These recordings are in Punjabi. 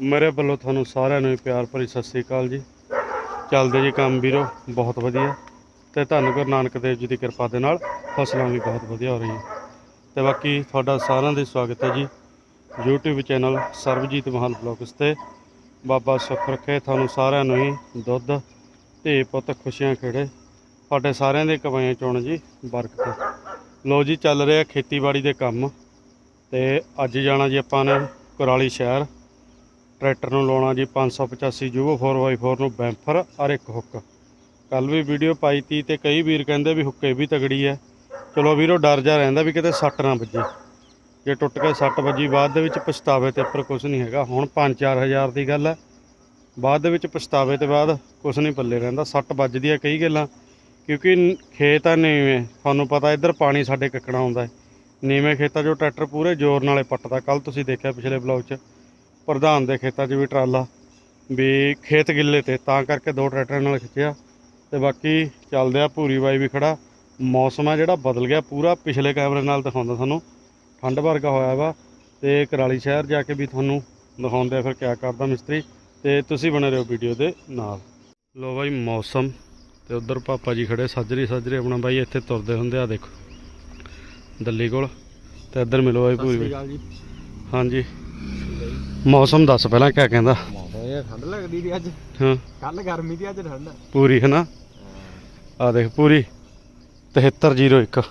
ਮੇਰੇ ਵੱਲੋਂ ਤੁਹਾਨੂੰ ਸਾਰਿਆਂ ਨੂੰ ਪਿਆਰ ਭਰੀ ਸਤਿ ਸ੍ਰੀ ਅਕਾਲ ਜੀ। ਚੱਲਦੇ ਜੀ ਕੰਮ ਵੀਰੋ, ਬਹੁਤ ਵਧੀਆ। ਤੇ ਧੰਨ ਗੁਰੂ ਨਾਨਕ ਦੇਵ ਜੀ ਦੀ ਕਿਰਪਾ ਦੇ ਨਾਲ ਫਸਲਾਂ ਵੀ ਬਹੁਤ ਵਧੀਆ ਹੋ ਰਹੀਆਂ। ਤੇ ਬਾਕੀ ਤੁਹਾਡਾ ਸਾਰਿਆਂ ਦਾ ਸਵਾਗਤ ਹੈ ਜੀ। YouTube ਚੈਨਲ ਸਰਬਜੀਤ ਮਹਾਨ ਬਲੌਗਸ ਤੇ ਬਾਬਾ ਸੁੱਖ ਰੱਖੇ, ਤੁਹਾਨੂੰ ਸਾਰਿਆਂ ਨੂੰ ਹੀ ਦੁੱਧ, ਧੀ ਪੁੱਤ ਖੁਸ਼ੀਆਂ ਖੇੜੇ। ਤੁਹਾਡੇ ਸਾਰਿਆਂ ਦੇ ਕਮਾਈਆਂ ਚੋਣ ਜੀ ਬਰਕਤ ਲੋ ਜੀ, ਚੱਲ ਰਿਹਾ ਖੇਤੀਬਾੜੀ ਦੇ ਕੰਮ। ਤੇ ਅੱਜ ਜਾਣਾ ਜੀ ਆਪਾਂ ਨੇ ਕੁਰਾਲੀ ਸ਼ਹਿਰ। ਟਰੈਕਟਰ ਨੂੰ ਲਾਉਣਾ ਜੀ 585 ਜੂਵੋ 4x4 ਨੂੰ ਬੈਂਫਰ ਔਰ ਇੱਕ ਹੁੱਕ। ਕੱਲ ਵੀ ਵੀਡੀਓ ਪਾਈ ਤੀ ਤੇ ਕਈ ਵੀਰ ਕਹਿੰਦੇ ਵੀ ਹੁੱਕੇ ਵੀ ਤਗੜੀ ਹੈ ਚਲੋ ਵੀਰੋ, ਡਰ ਜਾ ਰਹਿੰਦਾ ਵੀ ਕਿਤੇ ਸੱਟ ਨਾ ਵੱਜੇ। ਜੇ ਟੁੱਟ ਕੇ ਸੱਟ ਵੱਜੀ, ਬਾਅਦ ਦੇ ਵਿੱਚ ਪਛਤਾਵੇ ਤੇ ਉੱਪਰ ਕੁਝ ਨਹੀਂ ਹੈਗਾ। ਹੁਣ 5-4000 ਦੀ ਗੱਲ ਹੈ ਬਾਅਦ ਦੇ ਵਿੱਚ ਪਛਤਾਵੇ ਤੇ ਬਾਅਦ ਕੁਝ ਨਹੀਂ ਪੱਲੇ ਰਹਿੰਦਾ। ਸੱਟ ਵੱਜਦੀ ਹੈ ਕਈ ਗੱਲਾਂ, ਕਿਉਂਕਿ ਖੇਤ ਆ ਨੀਵੇਂ। ਤੁਹਾਨੂੰ ਪਤਾ ਇੱਧਰ ਪਾਣੀ ਸਾਡੇ ਕੱਕਣਾ ਆਉਂਦਾ ਹੈ ਨੀਵੇਂ ਖੇਤਾਂ 'ਚੋਂ ਟਰੈਕਟਰ ਪੂਰੇ ਜ਼ੋਰ ਨਾਲੇ ਪੱਟਦਾ। ਕੱਲ ਤੁਸੀਂ ਦੇਖਿਆ ਪਿਛਲੇ ਬਲੌਗ 'ਚ ਪ੍ਰਧਾਨ ਦੇ ਖੇਤਾਂ 'ਚ ਵੀ ਟਰਾਲਾ ਵੀ ਖੇਤ ਗਿੱਲੇ ਤੇ ਤਾਂ ਕਰਕੇ ਦੋ ਟਰੈਕਟਰਾਂ ਨਾਲ ਖਿੱਚਿਆ ਤੇ ਬਾਕੀ ਚੱਲਦੇ ਆ ਭੂਰੀ ਬਾਈ ਵੀ ਖੜਾ। ਮੌਸਮ ਆ ਜਿਹੜਾ ਬਦਲ ਗਿਆ ਪੂਰਾ ਪਿਛਲੇ ਕੈਮਰੇ ਨਾਲ ਦਿਖਾਉਂਦਾ ਤੁਹਾਨੂੰ। ਠੰਡ ਵਰਗਾ ਹੋਇਆ ਵਾ ਤੇ ਕਰਾਲੀ ਸ਼ਹਿਰ ਜਾ ਕੇ ਵੀ ਤੁਹਾਨੂੰ ਦਿਖਾਉਂਦੇ ਆ ਫਿਰ ਕਿਆ ਕਰਦਾ ਮਿਸਤਰੀ ਤੇ ਤੁਸੀਂ ਬਣੇ ਰਹੋ ਵੀਡੀਓ ਦੇ ਨਾਲ। ਲੋ ਬਾਈ ਮੌਸਮ ਤੇ ਉਧਰ ਪਾਪਾ ਜੀ ਖੜੇ ਸਾਜਰੀ ਸਾਜਰੀ ਆਪਣਾ ਬਾਈ ਇੱਥੇ ਤੁਰਦੇ ਹੁੰਦੇ ਆ ਦੇਖੋ। ਦੱਲੀ ਕੋਲ ਤੇ ਇੱਧਰ ਮਿਲੋ ਬਾਈ ਜੀ। ਹਾਂਜੀ। ਮੌਸਮ ਦੱਸ ਪਹਿਲਾਂ ਕਿਆ ਕਹਿੰਦਾ? ਮੌਸਮ ਇਹ ਠੰਡ ਲੱਗਦੀ ਦੀ ਅੱਜ। ਹਾਂ। ਕੱਲ ਗਰਮੀ ਦੀ ਅੱਜ ਠੰਡ। ਪੂਰੀ ਹੈ ਨਾ? ਆ ਦੇਖ ਪੂਰੀ। 7301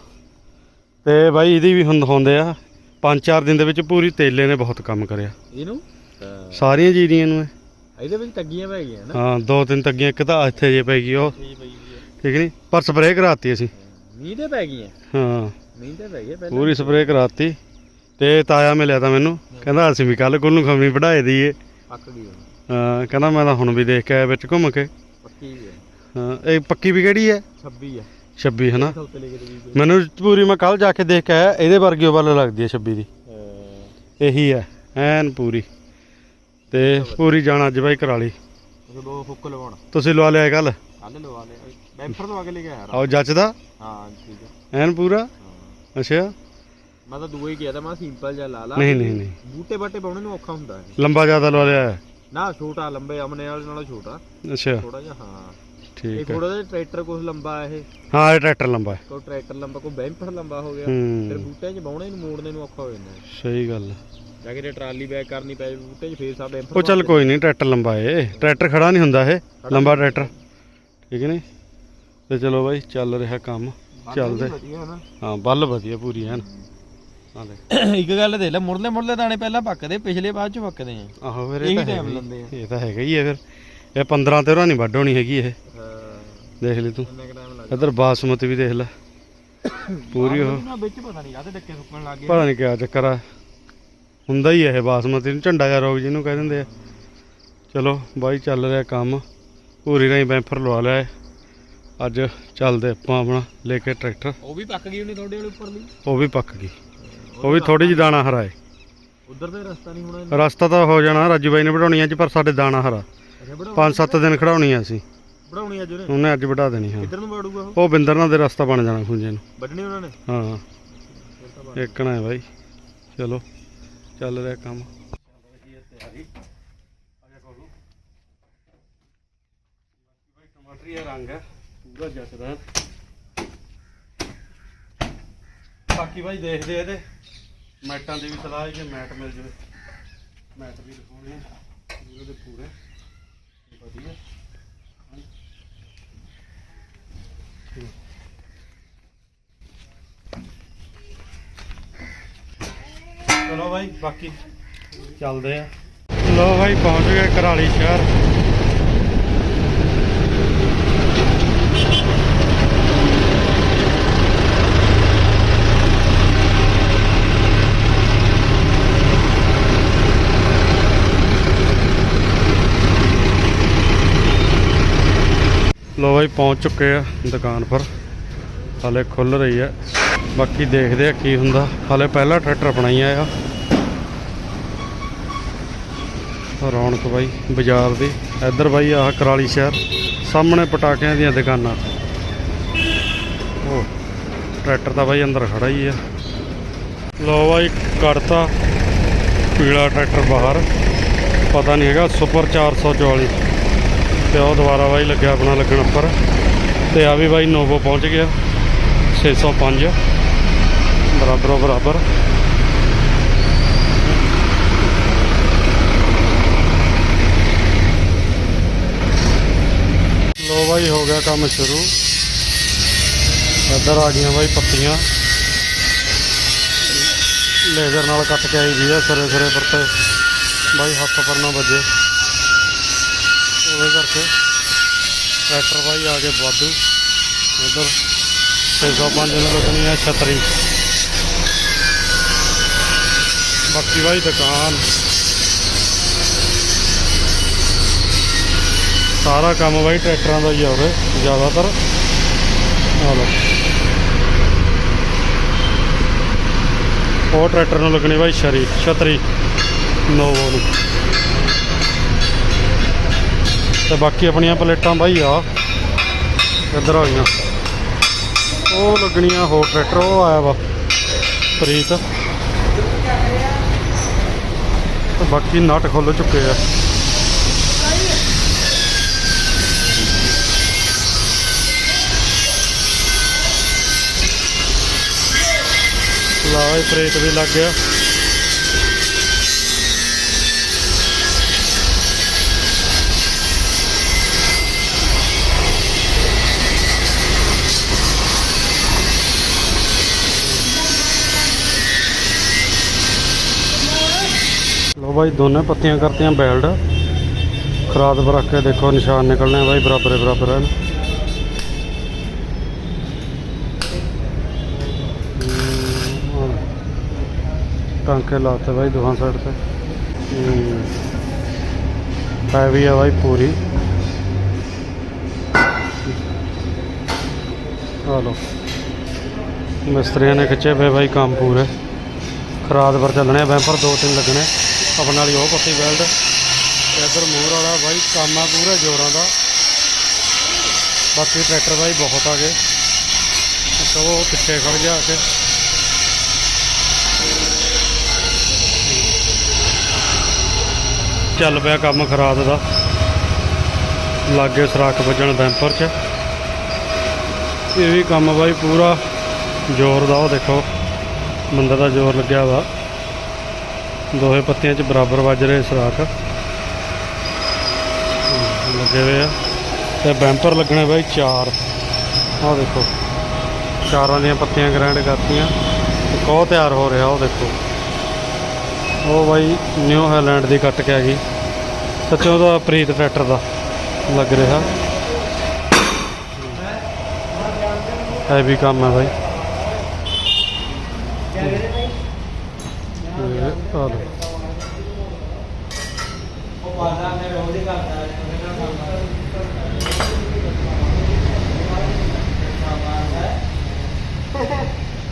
ਤੇ ਬਾਈ ਇਹਦੀ ਵੀ ਹੁਣ ਦਿਖਾਉਂਦੇ ਆ ਪੰਜ ਚਾਰ ਦਿਨ ਦੇ ਵਿੱਚ ਪੂਰੀ ਤੇਲੇ ਨੇ ਬਹੁਤ ਕੰਮ ਕਰਿਆ। ਇਹਨੂੰ? ਸਾਰੀਆਂ ਜੀਰੀਆਂ ਨੂੰ ਇਹ। ਇਹਦੇ ਵਿੱਚ ਤੱਗੀਆਂ ਪੈ ਗਈਆਂ ਨਾ। ਹਾਂ ਦੋ ਤਿੰਨ ਤੱਗੀਆਂ ਇੱਕ ਤਾਂ ਇੱਥੇ ਜੇ ਪੈ ਗਈ ਉਹ। ਠੀਕ ਨਹੀਂ? ਪਰ ਸਪਰੇਅ ਕਰਾਤੀ ਅਸੀਂ। ਮੀਂਹ ਤੇ ਪੈ ਗਈਆਂ। ਹਾਂ। ਮੀਂਹ ਤੇ ਪੈ ਗਏ ਪਹਿਲਾਂ। ਪੂਰੀ ਸਪਰੇਅ ਕਰਾਤੀ। ਤੇ ਤਾਇਆ ਮਿਲਿਆ ਤਾਂ ਮੈਨੂੰ। ਕਹਿੰਦਾ ਅਸੀਂ ਵੀ ਕੱਲ ਕੋਲ ਨੂੰ ਖਮੀ ਵਢਾਏ ਦਈਏ। ਪੱਕ ਗਈ ਹੁਣ, ਹਾਂ ਕਹਿੰਦਾ ਮੈਂ ਤਾਂ ਹੁਣ ਵੀ ਦੇਖ ਕੇ ਆਇਆ ਵਿੱਚ ਘੁੰਮ ਕੇ। ਪੱਕੀ ਹੈ। ਹਾਂ ਇਹ ਪੱਕੀ ਵੀ ਕਿਹੜੀ ਹੈ? 26 ਹੈ। 26 ਹੈ ਨਾ ਦੇ ਮੈਨੂੰ ਪੂਰੀ ਮੈਂ ਕੱਲ ਜਾ ਕੇ ਦੇਖ ਕੇ ਆਇਆ ਇਹਦੇ ਵਰਗੀ ਉਹ ਵੱਲ ਲੱਗਦੀ ਹੈ 26 ਦੀ। ਇਹੀ ਹੈ ਐਨ ਪੂਰੀ। ਤੇ ਪੂਰੀ ਜਾਣਾ ਅੱਜ ਬਾਈ ਕਰਾਲੀ ਉਹ ਦੋ ਹੁੱਕ ਲਵਾਉਣਾ। ਤੁਸੀਂ ਲਵਾ ਲਿਆ ਕੱਲ ਕੱਲ ਲਵਾ ਲਿਆ। ਬੈਂਫਰ ਲਵਾ ਕੇ ਲੈ ਕੇ ਆਇਆ ਆਓ ਜੱਚਦਾ ਹਾਂ ਠੀਕ ਹੈ। ਐਨ ਪੂਰਾ? ਅੱਛਾ। ਮੈਂ ਤਾਂ ਦੂਆ ਹੀ ਗਿਆ ਤਾਂ ਮੈਂ ਸਿੰਪਲ ਜਿਹਾ ਲਾ ਲਾ। ਨਹੀਂ ਨਹੀਂ ਨਹੀਂ। ਬੂਟੇ ਬਾਟੇ ਪਾਉਣੇ ਨੂੰ ਔਖਾ ਹੁੰਦਾ ਹੈ ਲੰਬਾ ਜ਼ਿਆਦਾ ਲਵਾ ਲਿਆ। ਹੈ। ਨਾ ਛੋਟਾ ਲੰਬੇ ਅਮਨੇ ਵਾਲੇ ਨਾਲੋਂ ਛੋਟਾ। ਅੱਛਾ। ਥੋੜਾ ਜਿਹਾ ਹਾਂ। ਇਹ ਠੀਕ ਹੈ। ਥੋੜਾ ਜਿਹਾ ਟਰੈਕਟਰ ਕੁਝ ਲੰਬਾ ਇਹ। ਹਾਂ ਇਹ ਟਰੈਕਟਰ ਲੰਬਾ ਹੈ। ਕੋਈ ਟਰੈਕਟਰ ਲੰਬਾ ਕੋਈ ਬੈਂਪਰ ਲੰਬਾ ਹੋ ਗਿਆ। ਫਿਰ ਹੂੰ ਬੂਟੇ 'ਚ ਬਾਉਣੇ ਨੂੰ ਮੋੜਨੇ ਨੂੰ ਔਖਾ ਹੋ ਜਾਂਦਾ ਹੈ। ਸਹੀ ਗੱਲ ਹੈ। ਜਾ ਕੇ ਟਰਾਲੀ ਬੈਕ ਕਰਨੀ ਪੈ ਜਾਵੇ ਬੂਟੇ 'ਚ ਫੇਰ ਸਾ ਬੈਂਪਰ ਉਹ ਚੱਲ ਕੋਈ ਨਹੀਂ ਟਰੈਕਟਰ ਲੰਬਾ ਏ ਟਰੈਕਟਰ ਖੜਾ ਨਹੀਂ ਹੁੰਦਾ ਇਹ। ਲੰਬਾ ਟਰੈਕਟਰ। ਠੀਕ ਨਹੀਂ? ਤੇ ਚਲੋ ਬਾਈ ਚੱਲ ਰਿਹਾ ਕੰਮ। ਚੱਲਦੇ। ਵਧੀਆ ਨਾ। ਹਾਂ ਬੱਲ ਵਧੀਆ ਪੂਰੀ ਐਨ ਦੇਖ ਇੱਕ ਗੱਲ ਦੇ ਲੈ ਮੁਰਲੇ ਮੁਰਲੇ ਦਾਣੇ ਪਹਿਲਾਂ ਪੱਕਦੇ ਪਿਛਲੇ ਬਾਅਦ 'ਚ ਪੱਕਦੇ ਆ। ਆਹੋ ਫਿਰ ਇਹੀ ਇਹ ਤਾਂ time ਹੈਗਾ। ਲੈਂਦੇ ਆ। ਹੀ। ਇਹ ਤਾਂ ਹੈਗਾ ਹੀ ਹੈ ਫਿਰ। ਇਹ 15 ਤੇ ਨਹੀਂ ਵੱਢ ਹੋਣੀ ਹੈਗੀ ਇਹ। ਦੇਖ ਲਈ ਤੂੰ। ਟਾਈਮ ਇੱਧਰ ਬਾਸਮਤੀ ਵੀ ਦੇਖ ਲੈ। ਪੂਰੀ ਉਹ ਨਾ ਵਿੱਚ ਪਤਾ ਨਹੀਂ ਕਾਹਦੇ ਡੱਕੇ ਸੁੱਕਣ ਲੱਗ ਗਏ। ਪਤਾ ਨਹੀਂ ਕਿਆ ਚੱਕਰ ਆ। ਹੁੰਦਾ ਹੀ ਹੈ ਇਹ ਬਾਸਮਤੀ ਨੂੰ। ਝੰਡਾ ਜਾਂ ਰੋਗ ਜਿਹਨੂੰ ਕਹਿ ਦਿੰਦੇ ਆ। ਚਲੋ ਬਾਈ ਚੱਲ ਰਿਹਾ ਕੰਮ। ਪੂਰੀ ਰਾਈ ਬੈਂਫਰ ਲਵਾ ਲਿਆ। ਅੱਜ ਚੱਲਦੇ ਆਪਾਂ ਆਪਣਾ ਲੈ ਕੇ ਟਰੈਕਟਰ। ਉਹ ਵੀ ਪੱਕ ਗਈ ਉਹਨੇ ਤੁਹਾਡੇ ਵਾਲੇ ਉੱਪਰਲੀ? ਉਹ ਵੀ ਪੱਕ ਗਈ। ਉਹ ਵੀ ਥੋੜੀ ਜਿਹੀ ਦਾਣਾ ਹਰਾ ਹੈ ਉਧਰ ਤੇ ਰਸਤਾ ਨਹੀਂ ਹੋਣਾ ਰਸਤਾ ਤਾਂ ਹੋ ਜਾਣਾ ਰਾਜੂ ਬਾਈ ਨੇ ਵਢਾਉਣੀ ਅੱਜ ਪਰ ਸਾਡੇ ਦਾਣਾ ਹਰਾ। ਬੜਾ 5-7 ਦਿਨ ਖੜਾਉਣੀ ਆ ਅਸੀਂ। ਅੱਜ ਉਹਨੇ? ਉਹਨੇ ਅੱਜ ਵਢਾ ਦੇਣੀ ਹਾਂ। ਕਿੱਧਰ ਨੂੰ ਵਾੜੂਗਾ ਉਹ? ਉਹ ਬਿੰਦਰ ਨਾਲ ਦੇ ਰਸਤਾ ਬਣ ਜਾਣਾ ਖੁੰਝੇ ਨੂੰ। ਵੱਢਣੀ ਉਹਨਾਂ ਨੇ? ਹਾਂ। ਇੱਕਣਾ ਹੈ ਬਾਈ। ਚਲੋ ਚੱਲ ਰਿਹਾ ਕੰਮ। ਟਮਾਟਰੀ ਰੰਗ ਹੈ ਪੂਰਾ ਜੱਟਦਾ ਬਾਕੀ ਬਾਈ ਦੇਖਦੇ ਇਹਦੇ। ਮੈਟਾਂ ਦੀ ਵੀ ਸਲਾਹ ਹੈ ਕਿ ਮੈਟ ਮਿਲ ਜਾਵੇ। ਮੈਟ ਵੀ ਦਿਖਾਉਣੇ ਆ ਪੂਰੇ ਦੇ ਪੂਰੇ। ਵਧੀਆ। ਚਲੋ ਬਾਈ, ਬਾਕੀ ਚੱਲਦੇ ਆ। ਲੋ ਭਾਈ ਪਹੁੰਚ ਗਏ ਕਰਾਲੀ ਸ਼ਹਿਰ। ਲੋ ਬਾਈ, ਪਹੁੰਚ ਚੁੱਕੇ ਆ ਦੁਕਾਨ ਪਰ। ਹਾਲੇ ਖੁੱਲ ਰਹੀ ਹੈ ਬਾਕੀ ਦੇਖਦੇ ਆ ਕੀ ਹੁੰਦਾ। ਹਾਲੇ ਪਹਿਲਾ ਟਰੈਕਟਰ ਬਣਾਈਆ ਆ ਰੌਣਕ ਬਾਈ, ਬਾਜ਼ਾਰ ਦੀ। ਇੱਧਰ ਬਾਈ ਆਹ ਕਰਾਲੀ ਸ਼ਹਿਰ। ਸਾਹਮਣੇ ਪਟਾਕਿਆਂ ਦੀਆਂ ਦੁਕਾਨਾਂ। ਉਹ ਟਰੈਕਟਰ ਤਾਂ ਬਾਈ ਅੰਦਰ ਖੜਾ ਹੀ ਆ। ਲੋ ਬਾਈ, ਕੱਢਤਾ ਪੀਲਾ ਟਰੈਕਟਰ ਬਾਹਰ। ਪਤਾ ਨਹੀਂ ਹੈਗਾ, ਸੁਪਰ 444 ਤੇ ਉਹ ਦੁਬਾਰਾ ਬਾਈ ਲੱਗਿਆ ਆਪਣਾ ਲੱਗਣ ਉੱਪਰ। ਤੇ ਆ ਵੀ ਬਾਈ ਨੋਵੋ ਪਹੁੰਚ ਗਿਆ। 605 ਬਰਾਬਰੋ ਬਰਾਬਰ। ਲੋ ਬਾਈ, ਹੋ ਗਿਆ ਕੰਮ ਸ਼ੁਰੂ। ਇੱਧਰ ਆ ਗਈਆਂ ਬਾਈ ਪੱਤੀਆਂ ਲੇਜ਼ਰ ਨਾਲ ਕੱਟ ਕੇ ਆਈ ਵੀ ਆ, ਸਿਰੇ ਸਿਰੇ ਪਰ ਤੇ। ਬਾਈ, ਹੱਥ ਪਰ ਨਾ ਵੱਜੇ। ਉਹਦੇ ਕਰਕੇ ਟਰੈਕਟਰ ਬਾਈ ਆ ਕੇ ਵਾਧੂ। ਇੱਧਰ 605 ਨੂੰ ਲੱਗਣੀ ਹੈ ਛਤਰੀ। ਬਾਕੀ ਬਾਈ ਦੁਕਾਨ। ਸਾਰਾ ਕੰਮ ਬਾਈ ਟਰੈਕਟਰਾਂ ਦਾ ਹੀ ਆ ਉਰੇ, ਜ਼ਿਆਦਾਤਰ। ਆ ਲਓ। ਉਹ ਟਰੈਕਟਰ ਨੂੰ ਲੱਗਣੀ ਬਾਈ ਸ਼ਰੀ ਛਤਰੀ। ਨੋਵੋ ਨੂੰ। ਤੇ ਬਾਕੀ ਆਪਣੀਆਂ ਪਲੇਟਾਂ ਬਾਈ ਆ। ਇੱਧਰ ਆ ਗਈਆਂ। ਉਹ ਲੱਗਣੀਆਂ ਹੋਰ ਟਰੈਕਟਰ, ਉਹ ਆਇਆ ਵਾ, ਪ੍ਰੀਤ। ਤੇ ਬਾਕੀ ਨਟ ਖੁੱਲ ਚੁੱਕੇ ਆ। ਲਾ ਪ੍ਰੀਤ ਵੀ ਲੱਗ ਗਿਆ। ਲੋ ਬਾਈ ਦੋਨੇ ਪੱਤੀਆਂ ਕਰਤੀਆਂ ਬੈਲਡ ਖਰਾਦ ਪਰ ਰੱਖ ਕੇ ਦੇਖੋ ਨਿਸ਼ਾਨ ਨਿਕਲਣੇ ਆ ਬਾਈ ਬਰਾਬਰ ਹੀ ਬਰਾਬਰ ਹਨ ਹਮ, ਆਹ। ਟਾਂਕੇ ਲਾਤੇ ਬਾਈ ਦੋਹਾਂ ਸਾਈਡ ਤੇ। ਹੈਵੀ ਆ ਬਾਈ ਪੂਰੀ। ਆ ਲੋ ਮਿਸਤਰੀਆਂ ਨੇ ਖਿੱਚੇ ਪਏ ਬਾਈ ਕੰਮ ਪੂਰੇ। ਖਰਾਦ ਪਰ ਚੱਲਣੇ ਆਪਣਾ ਬੈਂਪਰ ਵਾਲੀ ਉਹ ਪੱਤੀ ਬੈਲਟ। ਤੇ ਇੱਧਰ ਮੂਰ ਵਾਲਾ ਬਾਈ, ਕੰਮ ਆ ਪੂਰਾ ਜ਼ੋਰਾਂ ਦਾ। ਬਾਕੀ ਟਰੈਕਟਰ ਬਾਈ ਬਹੁਤ ਆ ਗਏ। ਉਹ ਪਿੱਛੇ ਖੜ ਗਿਆ ਆ ਕੇ। ਚੱਲ ਪਿਆ ਕੰਮ ਖਰਾਬ ਦਾ। ਲਾਗੇ ਸਰਾਖ ਵੱਜਣ ਬੈਂਪਰ 'ਚ। ਇਹ ਵੀ ਕੰਮ ਬਾਈ ਪੂਰਾ। ਜ਼ੋਰ ਦਾ ਉਹ ਦੇਖੋ। ਬੰਦੇ ਦਾ ਜ਼ੋਰ ਲੱਗਿਆ ਵਾ। ਦੋਹੇ ਪੱਤੀਆਂ 'ਚ ਬਰਾਬਰ ਵੱਜ ਰਹੇ ਸਰਾਖ। ਲੱਗੇ ਹੋਏ ਆ। ਤੇ ਬੈਂਪਰ ਲੱਗਣੇ ਬਾਈ ਚਾਰ। ਆਹ ਦੇਖੋ, ਚਾਰਾਂ ਦੀਆਂ ਪੱਤੀਆਂ ਗ੍ਰੈਂਡ ਕਰਤੀਆਂ। ਇੱਕ ਉਹ ਤਿਆਰ ਹੋ ਰਿਹਾ, ਉਹ ਦੇਖੋ। ਉਹ ਬਾਈ ਨਿਊ ਹਾਲੈਂਡ ਦੀ ਕੱਟ ਕੇ ਆ ਗਈ। ਸੱਚੋਂ ਦਾ ਪ੍ਰੀਤ ਟਰੈਕਟਰ ਦਾ ਲੱਗ ਰਿਹਾ। ਹੈਵੀ ਕੰਮ ਹੈ ਬਾਈ ਇਹ ਆ ਲਓ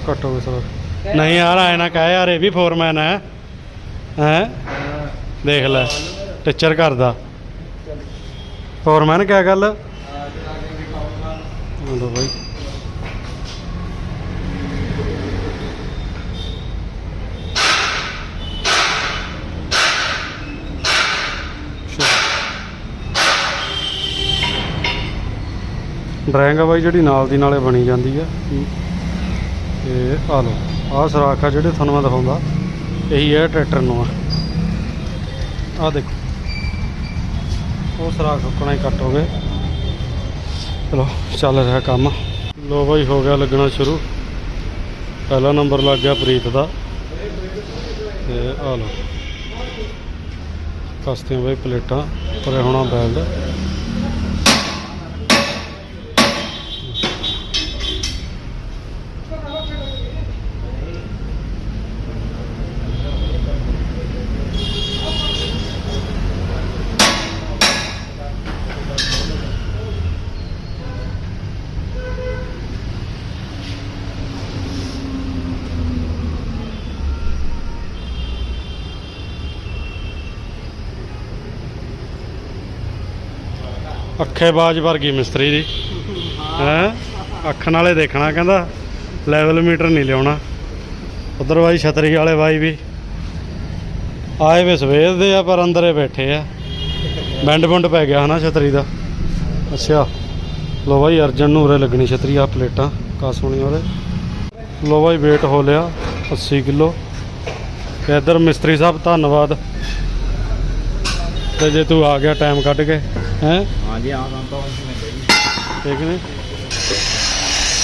ਕੱਟੋ ਵੀ ਸਰ ਨਹੀਂ ਯਾਰ ਆਏ ਨਾ ਕਹਿ ਯਾਰ, ਇਹ ਵੀ ਫੋਰਮੈਨ ਹੈ। ਹੈ? ਦੇਖ ਲੈ, ਟੀਚਰ ਕਰਦਾ। ਫੋਰਮੈਨ ਕਿਆ ਗੱਲ? ਲੋ ਬਾਈ। ਡਰਾਇੰਗ ਆ ਬਾਈ, ਜਿਹੜੀ ਨਾਲ ਦੀ ਨਾਲੇ ਬਣੀ ਜਾਂਦੀ ਆ। ਤੇ ਆ ਲਓ, ਆਹ ਸਰਾਖ ਆ ਜਿਹੜੇ ਤੁਹਾਨੂੰ ਮੈਂ ਦਿਖਾਉਂਦਾ। ਇਹੀ ਹੈ ਟਰੈਕਟਰ ਨੂੰ ਆ ਆਹ ਦੇਖੋ, ਉਹ ਸਰਾਖ ਹੁੱਕਣਾ ਹੀ ਕੱਟ ਹੋ ਗਏ। ਚਲੋ, ਚੱਲ ਰਿਹਾ ਕੰਮ। ਲੋ ਬਾਈ, ਹੋ ਗਿਆ ਲੱਗਣਾ ਸ਼ੁਰੂ। ਪਹਿਲਾ ਨੰਬਰ ਲੱਗ ਗਿਆ ਪ੍ਰੀਤ ਦਾ। ਤੇ ਆ ਲਓ। ਕਸਤੀਆਂ ਬਾਈ, ਪਲੇਟਾਂ ਪਰੇ ਹੋਣਾ ਬੈਲਡ ਅੱਖੇ ਬਾਜ ਵਰਗੀ ਮਿਸਤਰੀ ਦੀ। ਹੈ? ਅੱਖ ਨਾਲੇ ਦੇਖਣਾ ਕਹਿੰਦਾ ਲੈਵਲ ਮੀਟਰ ਨਹੀਂ ਲਿਆਉਣਾ। ਉਧਰ ਬਾਈ ਛਤਰੀ ਵਾਲੇ ਬਾਈ ਵੀ। ਆਏ ਵੇ ਸਵੇਰ ਦੇ ਆ, ਪਰ ਅੰਦਰੇ ਬੈਠੇ ਆ। ਬੈਂਡ ਬੁੰਡ ਪੈ ਗਿਆ ਹਨਾ ਛਤਰੀ ਦਾ। ਅੱਛਾ। ਲੋ ਬਾਈ ਅਰਜਨ ਨੂੰ ਉਰੇ ਲੱਗਣੀ ਛਤਰੀ ਆ ਪਲੇਟਾਂ, ਕਾਸੂਣੀ ਉਹਦੇ ਲੋ ਬਾਈ weight ਹੋ ਲਿਆ 80 ਕਿਲੋ। ਤੇ ਇੱਧਰ ਮਿਸਤਰੀ ਸਾਹਿਬ, ਧੰਨਵਾਦ। ਤੇ ਜੇ ਤੂੰ ਆ ਗਿਆ ਟਾਈਮ ਕੱਢ ਕੇ, ਹੈ? ਹਾਂ ਜੀ ਹਾਂ ਤਾਂ ਠੀਕ ਨੇ?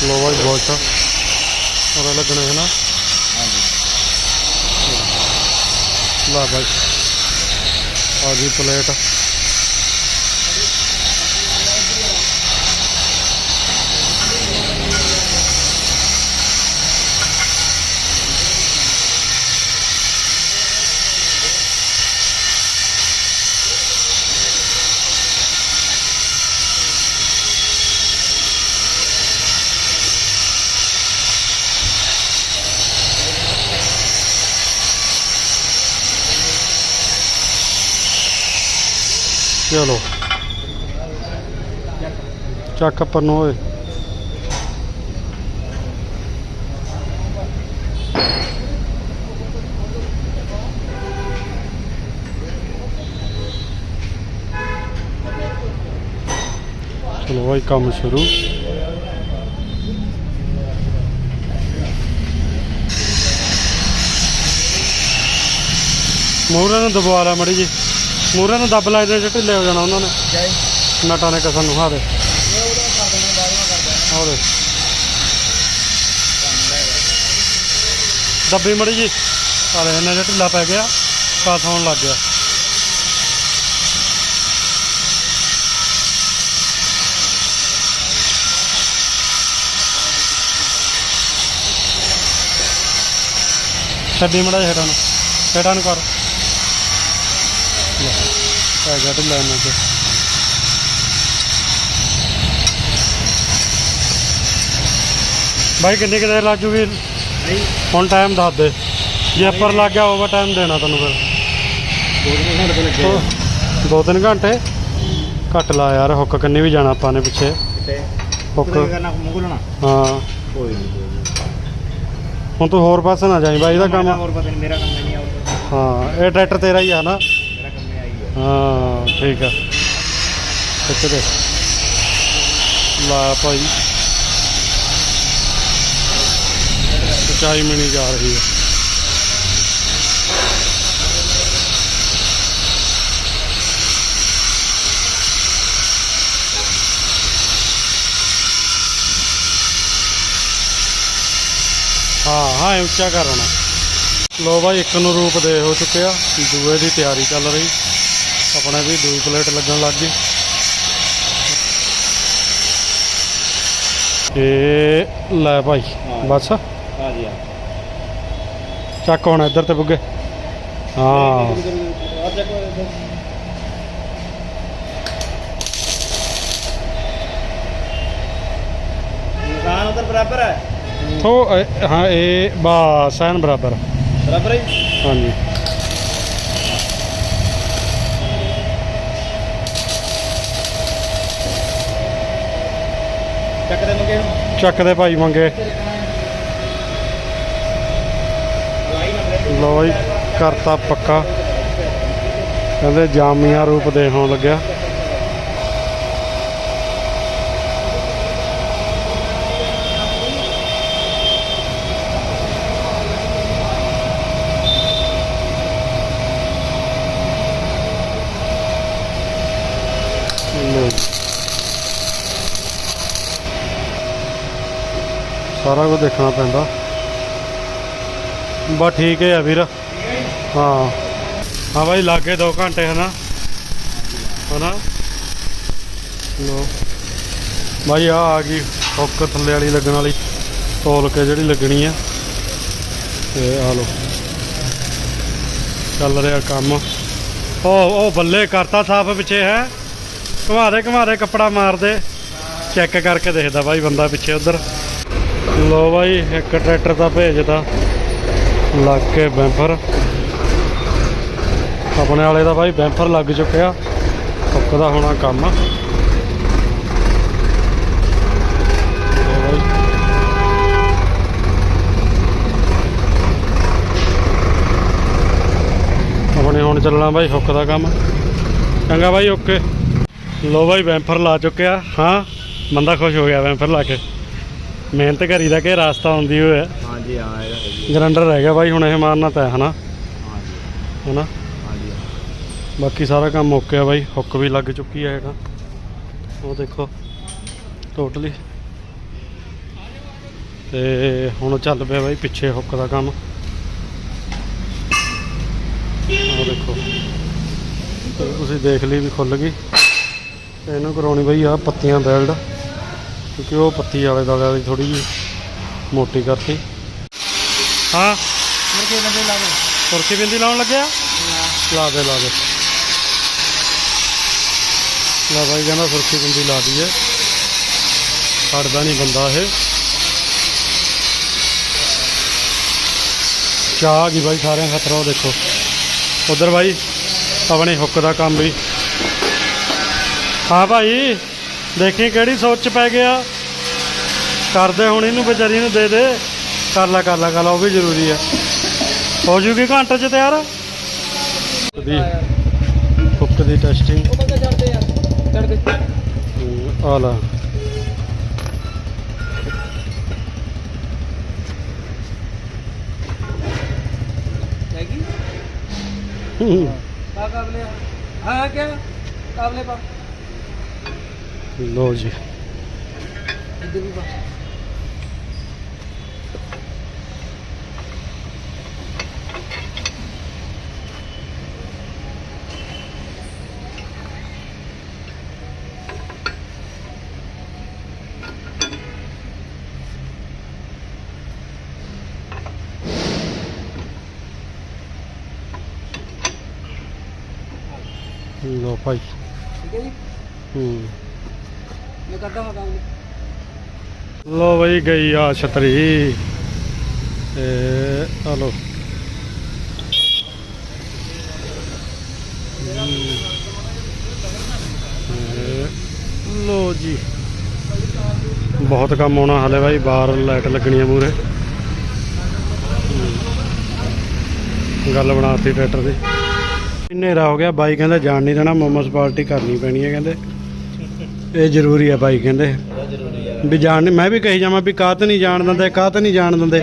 ਲੋ ਬਾਈ ਬਹੁਤ ਉਰੇ ਲੱਗਣੇ ਹੈ ਨਾ? ਲਾ ਬਾਈ। ਆ ਗਈ ਪਲੇਟ। ਚਲੋ। ਚੱਕ ਪਰ ਨੂੰ, ਓਏ। ਚਲੋ ਭਾਈ ਕੰਮ ਸ਼ੁਰੂ। ਮੂਹਰੇ ਨੂੰ ਦਬਵਾ ਲਾ ਮੜੀ ਜੀ ਮੂਹਰੇ ਨੂੰ ਦੱਬ ਲਾਇਦੇ ਜੇ ਢਿੱਲੇ ਹੋ ਜਾਣਾ ਉਹਨਾਂ ਨੇ। ਨਟਾਂ ਨੇ ਕਸਨ ਨੂੰ ਹਾਰੇ। ਹਾਰੇ। ਦੱਬੀ ਮੜੀ ਜੀ। ਹਾਰੇ ਇਹਨੇ ਜੇ ਢਿੱਲਾ ਪੈ ਗਿਆ ਕਾਸ ਹੋਣ ਲੱਗ ਗਿਆ। ਛੱਡੀ ਮੜਾ ਹੇਠਾਂ ਨੂੰ। ਹੇਠਾਂ ਨੂੰ ਕਰ। ਗਿਆ ਢਿੱਲਾ ਇਹਨਾਂ ਤੇ ਬਾਈ ਕਿੰਨੀ ਕੁ ਦੇਰ ਲੱਗ ਜੂਗੀ ਹੁਣ ਟਾਈਮ ਦੱਸ ਦੇ। ਜੇ ਉੱਪਰ ਲੱਗ ਗਿਆ ਓਵਰ ਟਾਈਮ ਦੇਣਾ ਤੈਨੂੰ ਫਿਰ। ਦੋ ਤਿੰਨ ਘੰਟੇ ਘੱਟ? ਲਾ ਯਾਰ ਹੁੱਕ ਕੰਨੀ ਵੀ ਜਾਣਾ ਆਪਾਂ ਨੇ ਪਿੱਛੇ। ਹੁੱਕ। ਹਾਂ। ਹੁਣ ਤੂੰ ਹੋਰ ਪਾਸੇ ਨਾ ਜਾਈ ਬਾਈ ਇਹਦਾ ਕੰਮ ਹਾਂ ਇਹ ਟਰੈਕਟਰ ਤੇਰਾ ਹੀ ਆ ਨਾ। ਹਾਂ, ਠੀਕ ਆ। ਕਿੱਥੇ ਲਾ ਭਾਈ। ਸਚਾਈ ਮਣੀ ਜਾ ਰਹੀ ਹੈ ਹਾਂ ਹਾਂ, ਇਹ ਉੱਚਾ ਕਰਨਾ। ਲੋ ਬਾਈ ਇੱਕ ਨੂੰ ਰੂਪ ਦੇ ਹੋ ਚੁੱਕਿਆ। ਦੂਏ ਦੀ ਤਿਆਰੀ ਚੱਲ ਰਹੀ। ਆਪਣੇ ਵੀ ਦੂਈ ਪਲੇਟ ਲੱਗਣ ਲੱਗ ਗਈ ਇਹ ਲੈ ਭਾਈ ਬਸ। ਆ ਜੀ ਚੱਕ ਹੁਣ ਇੱਧਰ ਤੇ ਬੁੱਗੇ। ਹਾਂ। ਨਿਸ਼ਾਨ ਉਧਰ ਬਰਾਬਰ ਹੈ? ਇਹ- ਹਾਂ ਇਹ ਬਸ ਐਨ ਬਰਾਬਰ। ਬਰਾਬਰ ਹੈ ਹਾਂਜੀ ਚੱਕ ਦੇ ਮੰਗੇ ਚੱਕ ਦੇ ਭਾਈ ਮੰਗੇ। ਲੋ ਕਰਤਾ ਪੱਕਾ। ਕਹਿੰਦੇ ਜਾਮੀਆਂ ਰੂਪ ਦੇ ਹੋਣ ਲੱਗਿਆ ਲਓ ਜੀ। ਸਾਰਾ ਕੁਝ ਦੇਖਣਾ ਪੈਂਦਾ। ਬਸ ਠੀਕ ਹੈ ਵੀਰ। ਹਾਂ। ਹਾਂ ਭਾਈ ਲਾਗੇ 2 ਘੰਟੇ ਹਨਾ। ਹਨਾ। ਲੋ ਭਾਈ ਆ ਆ ਗਈ ਹੁੱਕ ਥੱਲੇ ਵਾਲੀ ਲੱਗਣ ਵਾਲੀ। ਤੋਲ ਕੇ ਜਿਹੜੀ ਲੱਗਣੀ ਆ। ਤੇ ਆ ਲੋ ਚੱਲ ਰਿਹਾ ਕੰਮ। ਉਹ ਉਹ ਬੱਲੇ ਕਰਤਾ ਸਾਫ਼ ਪਿੱਛੇ, ਹੈ। ਘੁਮਾ ਦੇ ਕੱਪੜਾ ਮਾਰਦੇ ਚੈੱਕ ਕਰਕੇ ਦੇਖਦਾ ਭਾਈ ਬੰਦਾ ਪਿੱਛੇ ਉਧਰ। ਲੋ ਭਾਈ ਇੱਕ ਟਰੈਕਟਰ ਤਾਂ ਭੇਜਦਾ ਲੱਗ ਕੇ ਬੈਂਫਰ। ਆਪਣੇ ਵਾਲੇ ਦਾ ਬਾਈ ਬੈਂਫਰ ਲੱਗ ਚੁੱਕਿਆ। ਹੁੱਕ ਦਾ ਹੋਣਾ ਕੰਮ। ਆਪਣੇ ਹੁਣ ਚੱਲਣਾ ਬਾਈ ਹੁੱਕ ਦਾ ਕੰਮ। ਚੰਗਾ ਬਾਈ, ਓਕੇ। ਲੋ ਬਾਈ ਵੈਂਫਰ ਲਾ ਚੁੱਕਿਆ। ਹਾਂ, ਬੰਦਾ ਖੁਸ਼ ਹੋ ਗਿਆ ਬੈਂਫਰ ਲਾ ਕੇ। ਮਿਹਨਤ ਕਰੀ ਦਾ ਕਿ ਰਾਸਤਾ ਆਉਂਦੀ ਹੋਇਆ ਹਾਂਜੀ ਹਾਂ ਇਹਦਾ ਹੈਗੀ ਗਰੰਡਰ ਰਹਿ ਗਿਆ ਬਾਈ ਹੁਣ ਇਹ ਮਾਰਨਾ ਤਾਂ ਹੈ ਹਨਾ? ਹਾਂਜੀ। ਹਨਾ? ਹਾਂਜੀ ਬਾਕੀ ਸਾਰਾ ਕੰਮ ਓਕੇ ਆ ਬਾਈ ਹੁੱਕ ਵੀ ਲੱਗ ਚੁੱਕੀ ਹੈ ਇਹਦਾ ਉਹ ਦੇਖੋ ਟੋਟਲੀ ਤੇ ਹੁਣ ਚੱਲ ਪਿਆ ਬਾਈ ਪਿੱਛੇ ਹੁੱਕ ਦਾ ਕੰਮ। ਉਹ ਦੇਖੋ। ਤੇ ਤੁਸੀਂ ਦੇਖ ਲਈ ਵੀ ਖੁੱਲ ਗਈ। ਤੇ ਇਹਨੂੰ ਕਰਾਉਣੀ ਬਾਈ ਆ ਪੱਤੀਆਂ ਬੈਲਡ ਕਿਉਂਕਿ ਉਹ ਪੱਤੀ ਵਾਲੇ ਦਾ ਵਾਲੀ ਥੋੜੀ ਜਿਹੀ ਮੋਟੀ ਕਰਤੀ। ਹਾਂ। ਮੁੜ ਕੇ ਬੰਦੇ ਲਾ ਦੇ। ਸੁਰਖੀ ਬਿੰਦੀ ਲਾਉਣ ਲੱਗਿਆ? ਲਾ ਦੇ ਲਾ ਦੇ। ਲਾ ਬਾਈ ਕਹਿੰਦਾ ਸੁਰਖੀ ਬਿੰਦੀ ਲਾ ਦਈਏ। ਛੱਡਦਾ ਨਹੀਂ ਬੰਦਾ ਇਹ। ਚਾਹ ਆ ਗਈ ਬਾਈ ਸਾਰਿਆਂ ਖਤਰਾ ਦੇਖੋ। ਉਧਰ ਬਾਈ ਆਪਣੇ ਹੁੱਕ ਦਾ ਕੰਮ ਵੀ। ਹਾਂ ਭਾਈ। ਦੇਖੀ ਕਿਹੜੀ ਸੋਚ ਚ ਪੈ ਗਿਆ। ਕਰਦੇ ਹੁਣ ਇਹਨੂੰ ਵਿਚਾਰੀ ਨੂੰ ਦੇ ਦੇ। ਕਰ ਲੈ ਕਰ ਲੈ ਕਰ ਉਹ ਵੀ ਜ਼ਰੂਰੀ ਆ। ਹੋ ਜੂਗੀ ਘੰਟੇ ਚ ਤਿਆਰ? ਦੀ ਕੁੱਕ ਦੀ ਟੈਸਟਿੰਗ ਉਹ ਬੰਦੇ ਚੜਦੇ ਆ ਚੜਦੇ ਆ ਲਾ। ਹੈਗੀ? ਹਾਂ। ਕਾਬਲੇ ਹਾਂ ਕਿਆ? ਕਾਬਲੇ ਪਾ। ਲੋ ਜੀ। ਇੱਧਰ ਵੀ ਬਾ ਲੋ ਭਾਈ। ਠੀਕ ਹੈ ਜੀ। ਹੂੰ। ਲੋ ਬਈ ਗਈ ਆ ਛਤਰੀ। ਤੇ ਆ ਲੋ। ਲੋ ਜੀ। ਬਹੁਤ ਕੰਮ ਆਉਣਾ ਹਲੇ ਬਾਈ, ਬਾਹਰ ਲਾਈਟ ਲੱਗਣੀ ਆ ਮੂਰੇ ਗੱਲ ਬਣਾਤੀ ਟਰੈਕਟਰ ਦੀ। ਹਨੇਰਾ ਹੋ ਗਿਆ, ਬਾਈ ਕਹਿੰਦਾ ਜਾਣ ਨਹੀਂ ਦੇਣਾ, ਮੁਮਸ ਪਾਰਟੀ ਕਰਨੀ ਪੈਣੀ ਹੈ ਕਹਿੰਦੇ। ਇਹ ਜ਼ਰੂਰੀ ਆ ਭਾਈ ਕਹਿੰਦੇ। ਵੀ ਜਾਣ ਨਹੀਂ ਮੈਂ ਵੀ ਕਹੀ ਜਾਵਾਂ ਵੀ ਕਾਹ ਤੇ ਨਹੀਂ ਜਾਣ ਦਿੰਦੇ, ਕਾਹ ਤੇ ਨਹੀਂ ਜਾਣ ਦਿੰਦੇ।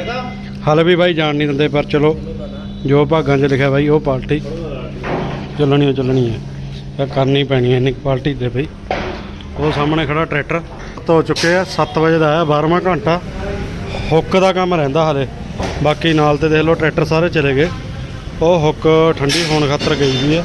ਹਾਲੇ ਵੀ ਭਾਈ ਜਾਣ ਨਹੀਂ ਦਿੰਦੇ, ਪਰ ਚਲੋ, ਜੋ ਭਾਗਾਂ 'ਚ ਲਿਖਿਆ ਭਾਈ, ਉਹ ਪਾਰਟੀ ਚੱਲਣੀ ਹੋ ਚੱਲਣੀ ਹੈ ਤਾਂ ਕਰਨੀ ਪੈਣੀ ਹੈ, ਇੰਨੀ ਪਾਰਟੀ ਤੇ ਭਾਈ। ਉਹ ਸਾਹਮਣੇ ਖੜਾ ਟਰੈਕਟਰ ਧੋ ਚੁੱਕੇ ਆ 7 ਵਜੇ ਦਾ ਆਇਆ 12ਵਾਂ ਘੰਟਾ। ਹੁੱਕ ਦਾ ਕੰਮ ਰਹਿੰਦਾ ਹਲੇ। ਬਾਕੀ ਨਾਲ ਤੇ ਦੇਖ ਲਓ, ਟਰੈਕਟਰ ਸਾਰੇ ਚਲੇ ਗਏ। ਉਹ ਹੁੱਕ ਠੰਡੀ ਹੋਣ ਖਾਤਰ ਗਈ ਵੀ ਆ।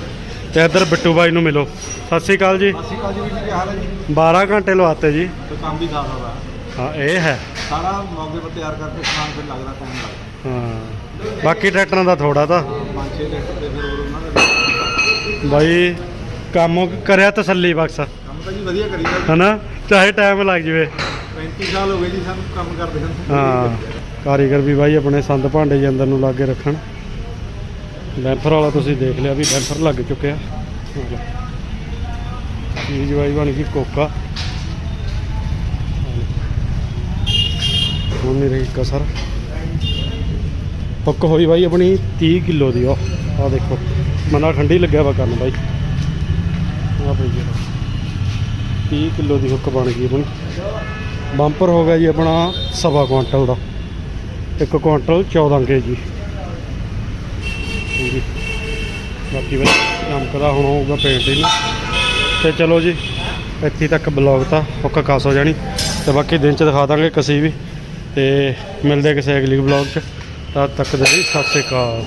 ਤੇ ਇੱਧਰ ਬਿੱਟੂ ਬਾਈ ਨੂੰ ਮਿਲੋ। ਸਤਿ ਸ਼੍ਰੀ ਅਕਾਲ ਜੀ। ਅਸੀਂ ਕਾਜੀ ਵੀ ਕੀ ਹਾਲ ਹੈ ਜੀ? 12 ਘੰਟੇ ਲਵਾਤੇ ਜੀ। ਤੇ ਕੰਮ ਵੀ ਦਾਦਾ ਦਾ ਹਾਂ ਇਹ ਹੈ। ਸਾਰਾ ਮੌਕੇ 'ਤੇ ਤਿਆਰ ਕਰਕੇ ਸਮਾਨ ਫਿਰ ਲੱਗਦਾ ਕੰਮ ਲੱਗਦਾ ਹਾਂ। ਬਾਕੀ ਟਰੈਕਟਰਾਂ ਦਾ ਥੋੜਾ ਤਾਂ। ਪੰਜ ਛੇ ਟਰੈਕਟਰ ਫਿਰ ਹੋਰ ਉਹਨਾਂ ਦਾ ਬਾਈ ਕੰਮ ਕਰਿਆ ਤਸੱਲੀ ਬਖਸ਼। ਕੰਮ ਤਾਂ ਜੀ ਵਧੀਆ ਕਰੀਦਾ ਜੀ। ਹਨਾ? ਚਾਹੇ ਟਾਈਮ ਲੱਗ ਜਵੇ। 35 ਸਾਲ ਹੋ ਗਏ ਜੀ ਸਾਨੂੰ ਕੰਮ ਕਰਦੇ ਹਾਂ ਹਾਂ। ਕਾਰੀਗਰ ਵੀ ਬਾਈ ਆਪਣੇ ਸੰਦ ਭਾਂਡੇ ਜੀ ਅੰਦਰ ਨੂੰ ਲਾ ਕੇ ਰੱਖਣ। ਡੈਂਫਰ ਵਾਲਾ ਤੁਸੀਂ ਦੇਖ ਲਿਆ ਵੀ ਡੈਂਫਰ ਲੱਗ ਚੁੱਕਿਆ। ਚੀਜ਼ ਬਾਈ ਬਣ ਗਈ ਕੋਕਾ। ਹੁਣ ਨਹੀਂ ਰਹੀ ਕਸਰ। ਹੁੱਕ ਹੋਈ ਬਾਈ ਆਪਣੀ 30 ਕਿਲੋ ਦੀ ਉਹ ਆ ਦੇਖੋ। ਮਨਾ ਠੰਡੀ ਲੱਗਿਆ ਵਾ ਕਰਨ ਬਾਈ। ਆ ਪਈ ਜੀ 30 ਕਿਲੋ ਦੀ ਹੁੱਕ ਬਣ ਗਈ ਆਪਣੀ। ਬੰਪਰ ਹੋ ਗਿਆ ਜੀ ਆਪਣਾ ਸਵਾ ਕੁਇੰਟਲ ਦਾ। ਇੱਕ ਕੁਇੰਟਲ 14 ਕੇ ਜੀ ਜੀ ਬਾਕੀ ਬਈ ਚਮਕਦਾ ਹੁਣ ਹੋਊਗਾ ਪੇਂਟ ਇਹਨੂੰ ਤੇ ਚਲੋ ਜੀ, ਇੱਥੇ ਤੱਕ ਬਲੌਗ ਤਾਂ ਹੁੱਕ ਕਾਸ ਹੋ ਜਾਣੀ। ਤੇ ਬਾਕੀ ਦਿਨ ਚ ਦਿਖਾ ਦਾਂਗੇ ਕਸੀ ਵੀ। ਤੇ ਮਿਲਦੇ ਕਿਸੇ ਅਗਲੀ ਬਲੌਗ ਚ। ਤਦ ਤੱਕ ਦੇ ਲਈ ਸਤਿ ਸ਼੍ਰੀ ਅਕਾਲ।